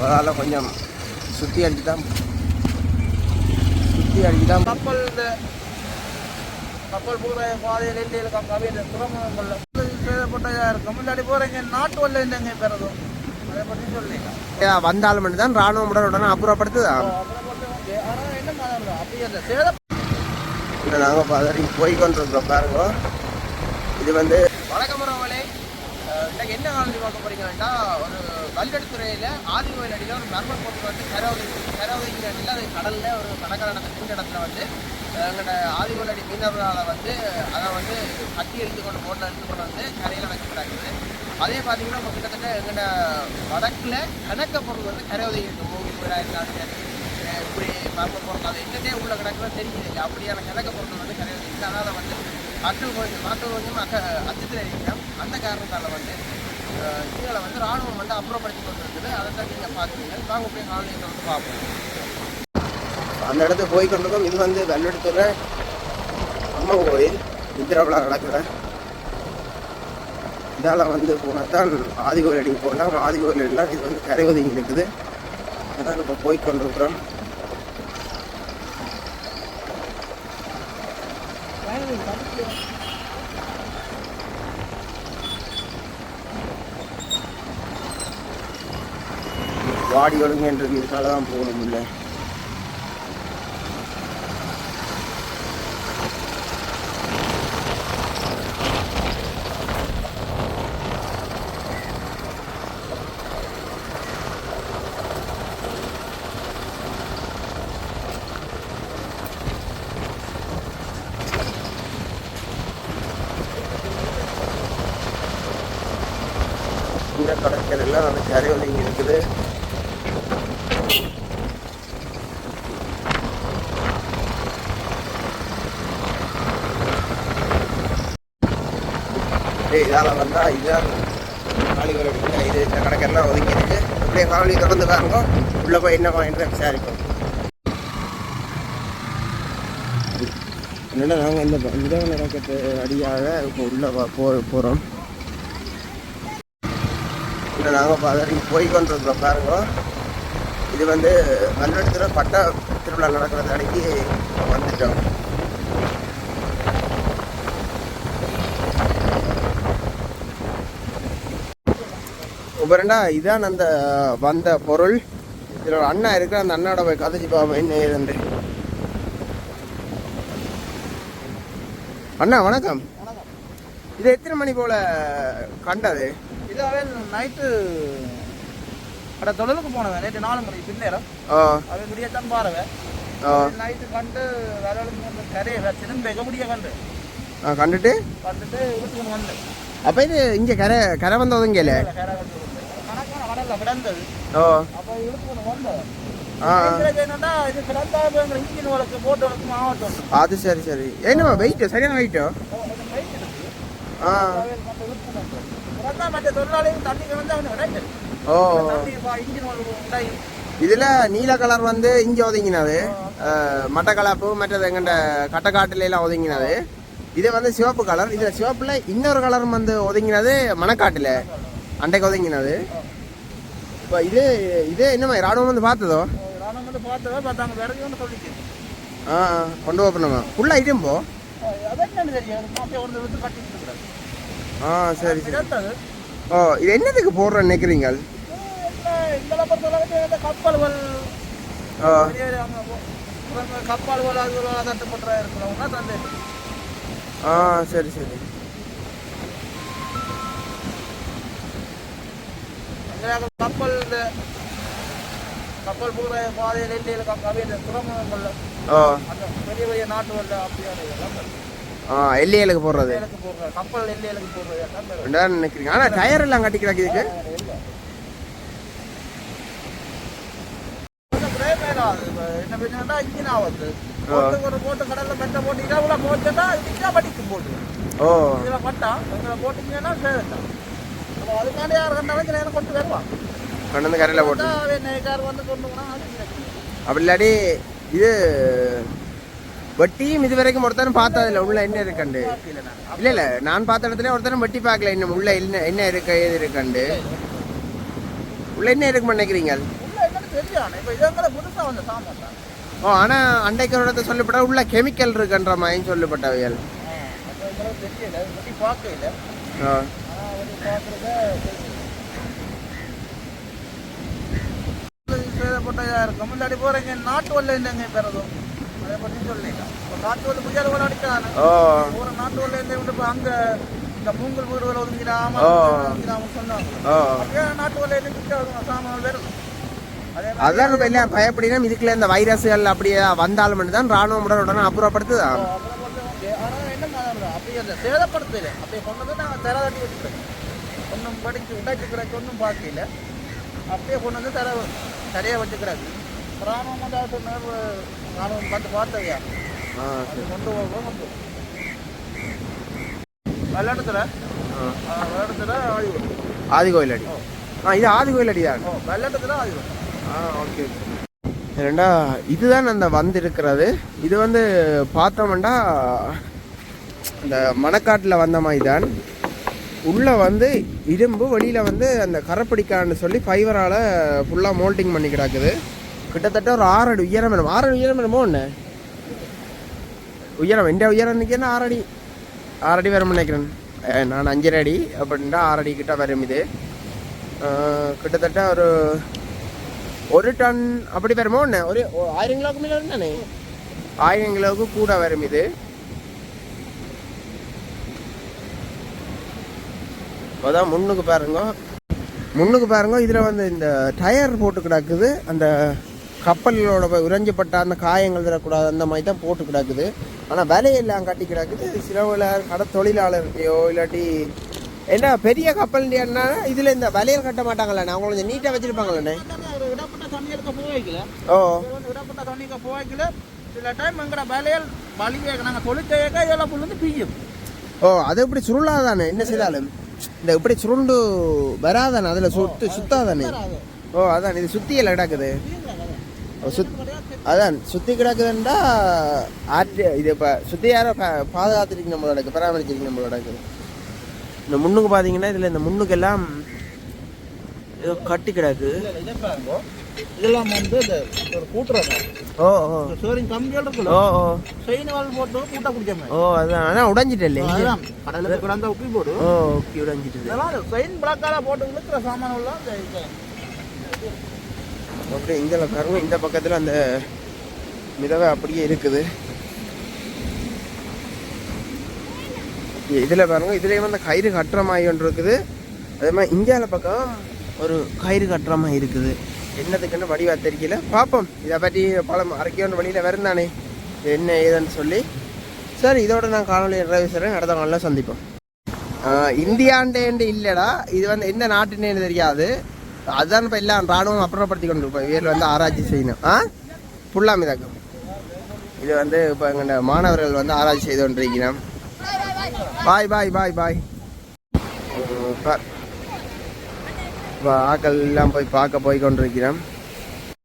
அதனால் கொஞ்சம் சுற்றி அடிச்சு தான் சுற்றி அடிச்சு தான் கப்பல் இந்த கப்பல் போகிற பாதையில் இல்லையில் கவியில் துறைமுகங்களில் சேதப்பட்டதா இருக்கும். முன்னாடி போகிறீங்க நாட்டு வல்ல இல்லைங்க பெறதும். அதை பற்றி சொல்லிங்க வந்தாலும் மட்டும் தான் ராணுவம் உடனே உடனே அப்புறப்படுத்துதா. ஆனால் என்ன மாதிரி அப்படி இல்லை. சேதம் இல்லை நாங்கள் போய் கொண்டிருக்கிறோம் பாருங்க. இது வந்து இன்னைக்கு என்ன காணொலி பார்க்க போறீங்கன்னா ஒரு கல்கட்டுத்துறையில் ஆதிகோயில் அடியில் ஒரு மர்ம போட்டு வந்து கரவதை கரவதைங்கிற அடியில் அது கடலில் ஒரு கடற்கரை நடந்த இடத்துல வந்து எங்களோட ஆதிகோயில் அடி மீனவர்களால் வந்து அதை வந்து கட்டி எடுத்து கொண்டு போட்டில் எடுத்து கொண்டு வந்து கரையில் வைக்கப்படாது அதே பார்த்தீங்கன்னா நம்ம கிட்டத்தட்ட எங்களோட வடக்கில் கணக்க பொருள் வந்து கரவதை இருக்குது மூவி வீடாக இப்படி மர்ம பொருள் அது என்னதே உள்ள கணக்குலாம் தெரியல அப்படியான கணக்க பொருள் வந்து கரைவதை இருக்குது அதனால் வந்து மக்கள் கொஞ்சம் மக்கள் கொஞ்சம் அக்க அச்சத்தில் இருக்கிறோம் அந்த காரணத்தால் வந்து இதுகளை வந்து ராணுவம் வந்து அப்புறப்படுத்தி கொண்டு இருக்குது அதை தான் நீங்கள் பார்க்குறீங்க. வாங்க போய் ஆன்லைனில் வந்து பார்ப்போம். அந்த இடத்துக்கு போய் கொண்டிருக்கோம். இது வந்து வெள்ளெடுத்துற அம்மன் கோயில். இந்திராவில் நடக்கிற இதால் வந்து போனால் தான் ஆதி கோயில் அடிக்கு போகலாம் ஆதி கோயில் எல்லாம் இது வந்து கரை ஒதுங்கி இருக்குது. அதான் இப்போ போய் கொண்டிருக்கிறோம். பாடி ஒழுங்குன்றது இதுக்காக தான் போகணும் இல்லை. கடற்கரையில் கடற்கரையெல்லாம் நல்ல கரை ஒதுங்கி இருக்குது. ஏய் இதால் வந்தால் இதுதான் காலிகரை இது இந்த கடற்கரெல்லாம் ஒதுங்கி இருக்கு அப்படியே காவலி தொடர்ந்து பாருங்க உள்ளே போய் என்ன வாங்கிட்டு விசாரிப்போம். என்னடா நாங்கள் இந்த மிதவ நடக்கத்து அடியாக இப்போ உள்ளே போ போகிறோம் இல்லை நாங்கள் பதறி போய் கொண்டிருக்கிறோம் பாருங்க. இது வந்து பல்லடத்தில் பட்ட திருவிழா நடக்கிறது அன்னைக்கு வந்துட்டோம். உபரண்டா இதான் அந்த வந்த பொருள். இதில் ஒரு அண்ணா இருக்கிற அந்த அண்ணாவோட போய் கதைச்சு பாப்போம் என்ன இருந்து அண்ணா வணக்கம். இது எத்தனை மணி போல கண்டது? இதாவே நைட்டு அட தொழிலுக்கு போனவன். நேற்று நாலு மணி பின்னேரம். ஆ. அவன் முடியத்தான் பாருவேன் நைட்டு கண்டு வேலைக்கு கரையை திரும்ப எக முடிய கண்டு. ஆ கண்டுட்டு? கண்டுட்டு வீட்டுக்கு வந்தேன் அப்போ இது இங்கே கரை கரை வந்த ஒதுங்கல கரை வந்து ஆ. கிடந்தா மற்ற தொழிலாளிகள் தண்ணிக்கு வந்து அவனு ரைட்டு ஓ. தண்ணி இன்ஜின் வழக்கு உண்டாயி இதில் நீல கலர் வந்து இங்கே ஒதுங்கினது மட்டை கலப்பு மற்றது எங்கண்ட கட்டக்காட்டுல எல்லாம் ஒதுங்கினது இது வந்து சிவப்பு கலர். இதில் சிவப்புல இன்னொரு கலர் வந்து ஒதுங்கினது மணக்காட்டில். அண்டைக்கு ஒதுங்கினது. இப்போ இது இது என்னம்மா ராணுவம் வந்து பார்த்ததோ? நானும் வந்து பார்த்தவன் பார்த்தாங்க விறகு வந்து சொல்லிச்சு. ஆ கொண்டு போகணுமா ஃபுல்லாக ஐட்டம் போ. ஆ சரி சரி. ஓ இது என்னதுக்கு போடுறேன்னு நினைக்கிறீங்க? கப்பல்கள். கப்பல்கள் அது தட்டுப்பட்டு இருக்கிறவங்க தந்து ஆ சரி சரி. கப்பல் கப்பல் போகிற பாதையில் இல்லையில் கவியில் துறைமுகங்கள்ல அந்த பெரிய பெரிய நாட்டுகள்ல அப்படியான. ஆ எல்லைகளுக்கு போடுறது. கப்பல் எல்லைகளுக்கு போடுறது. ரெண்டாயிரம் நினைக்கிறீங்க. ஆனால் டயர் எல்லாம் கட்டி கிடக்கு இதுக்கு. என்ன பிரச்சனைனா இன்ஜின் ஆகுது. போட்டு ஒரு போட்டு கடல்ல மெட்ட போட்டு இரவுல போச்சுன்னா இதுக்கா படிக்கும் போட்டு ஓ. இதுல பட்டா எங்களை போட்டீங்கன்னா அதுக்காண்டி யார் கண்டாலும் நேரம் கொண்டு வருவான். கொண்டு வந்து கரையில் போட்டு. அப்படி இல்லாட்டி இது வட்டியும் இது வரைக்கும் ஒருத்தரும் பார்த்ததில்ல உள்ள என்ன இருக்கண்டு இல்ல. இல்ல. நான் பார்த்த இடத்துல ஒருத்தரும் வட்டி பார்க்கல. இன்னும் உள்ள என்ன என்ன இருக்கு ஏது இருக்கண்டு உள்ள என்ன இருக்குன்னு நினைக்கிறீங்க? ஓ ஆனா அண்டைக்கு இடத்த சொல்லப்பட்ட உள்ள கெமிக்கல் இருக்குன்ற மாதிரி பார்க்கல ஆ. சேதப்பட்டதாக இருக்கும். முன்னாடி போகிறீங்க நாட்டு வல்ல என்னங்க பெறதும் அதை பற்றி இப்போ நாட்டு வல்ல புதியாத கூட அடிக்கான ஓ ஒரு நாட்டு வல்ல என்ன இப்போ அங்கே இந்த மூங்கல் ஒதுங்கிடாம ஓ. ஒதுங்கிடாம சொன்னாங்க நாட்டு வல்ல பிடிக்காது சாமான் மாதிரி அதான் இப்ப எல்லாம் பயப்படினா இதுக்குள்ள இந்த வைரஸ்கள் அப்படியே வந்தாலும் தான் ராணுவம் உடனே உடனே அப்புறப்படுத்துதா? அப்படியே அந்த சேதப்படுத்தல. அப்படியே கொண்டு வந்து நாங்கள் தர தட்டி வச்சுட்டோம் ஒன்றும் படிச்சு உடைச்சுக்கிறக்கு ஒன்றும் பார்க்கல அப்படியே கொண்டு வந்து தர சரியாக வச்சுக்கிறாங்க ராணுவம் வந்து அது ராணுவம் பார்த்து பார்த்தவையா ஆ, அது கொண்டு போக கொண்டு வெள்ளாட்டத்தில்? ஆ. வெள்ளாட்டத்தில் ஆய்வு ஆதி கோயில் அடி. ஆ இது ஆதி கோயில் அடி தான் ஓ வெள்ளாட்டத்தில் ஆய்வு ஆ ஓகே. ரெண்டா இதுதான் அந்த வந்திருக்கிறது. இது வந்து பார்த்தோம்னா இந்த மணக்காட்டில் வந்த மாதிரி தான் உள்ளே வந்து இரும்பு வெளியில் வந்து அந்த கரப்பிடிக்கான்னு சொல்லி ஃபைபரால் ஃபுல்லாக மோல்டிங் பண்ணி கிடக்குது. கிட்டத்தட்ட ஒரு ஆறு அடி உயரம் வேணும். ஆறு அடி உயரம் வேணுமோ ஒன்று உயரம். எந்த உயரம் நிற்கிறேன்னா ஆறு அடி. ஆறு அடி வரும் நினைக்கிறேன். நான் அஞ்சரை அடி அப்படின்ட்டா ஆறு அடி கிட்ட வரும் இது. கிட்டத்தட்ட ஒரு ஒரு டன் அப்படி வருமோ ஒன்று ஒரு ஆயிரம் கிலோவுக்கு மேலே வரும் தானே ஆயிரம் கிலோவுக்கு கூட வரும் இது. அதான் முன்னுக்கு பாருங்க. முன்னுக்கு பாருங்க இதில் வந்து இந்த டயர் போட்டு கிடக்குது. அந்த கப்பலோட உறைஞ்சப்பட்ட அந்த காயங்கள் தரக்கூடாது அந்த மாதிரி தான் போட்டு கிடக்குது. ஆனால் விலையெல்லாம் கட்டி கிடக்குது. சிலவில் கடை தொழிலாளர்கிட்டயோ இல்லாட்டி என்ன பெரிய கப்பல் என்ன? இதில் இந்த விலையில் கட்ட மாட்டாங்களே அவங்க கொஞ்சம் நீட்டாக வச்சுருப்பாங்களே ஓ. சில டைம் எங்கட வேலையில் வலிவே நாங்கள் தொழிற்சேக இதெல்லாம் புல் வந்து பிய்யும் ஓ அது இப்படி சுருளாதானே? என்ன செய்தாலும்? இந்த இப்படி சுருண்டு வராதானே அதில் சுத்து சுத்தாதானே ஓ அதான் இது சுத்தியில் கிடக்குது. சுத் அதான் சுத்தி கிடக்குதுன்றா ஆற்று இது இப்போ சுத்தி யாரோ பாதுகாத்துருக்கு நம்மளோட பராமரிச்சிருக்கு நம்மளோட இந்த முன்னுக்கு பார்த்தீங்கன்னா இதில் இந்த முன்னுக்கெல்லாம் ஏதோ கட்டி கிடக்கு. இதெல்லாம் வந்து இந்த ஒரு கூட்டுறது ஓ ஓ. சோரின் கம்பிகள் இருக்குல்ல? ஓ ஓ. செயின் வால் போட்டு கூட்ட குடிக்காம ஓ அதான் உப்பி போடு. ஓ உடஞ்சிட்டு இதெல்லாம் செயின் பிளாக்கால போட்டு இழுக்கிற சாமான் இது. அப்படியே இந்த பக்கத்தில் அந்த மிதவை அப்படியே இருக்குது. இதில் பாருங்க இதுலேயும் அந்த கயிறு கட்டுற மாதிரி ஒன்று இருக்குது. அதே மாதிரி இந்தியாவில் பக்கம் ஒரு கயிறு கட்டுற மாதிரி இருக்குது. என்னதுக்குன்னு வடிவா தெரியல. பார்ப்போம். இதை பற்றி பழம் அரைக்கணும் வழியில் வருந்தானே. இது என்ன ஏதுன்னு சொல்லி. சார் இதோட நான் காணொலி நிறைவு நடந்த அடுத்த சந்திப்போம். இந்தியாண்டேண்டு இல்லைடா. இது வந்து எந்த நாட்டுன்னு தெரியாது. அதுதான் இப்போ எல்லாம் ராணுவம் அப்புறப்படுத்தி கொண்டு இருப்போம் இவர்கள் வந்து ஆராய்ச்சி செய்யணும். ஆ? புல்லாமிதாக்கம். இது வந்து இப்போ எங்கள் மாணவர்கள் வந்து ஆராய்ச்சி செய்து கொண்டிருக்கிறோம். பாய் பாய் பாய் பாய். இப்போ ஆக்கள் எல்லாம் போய் பார்க்க போய் கொண்டிருக்கிறோம்.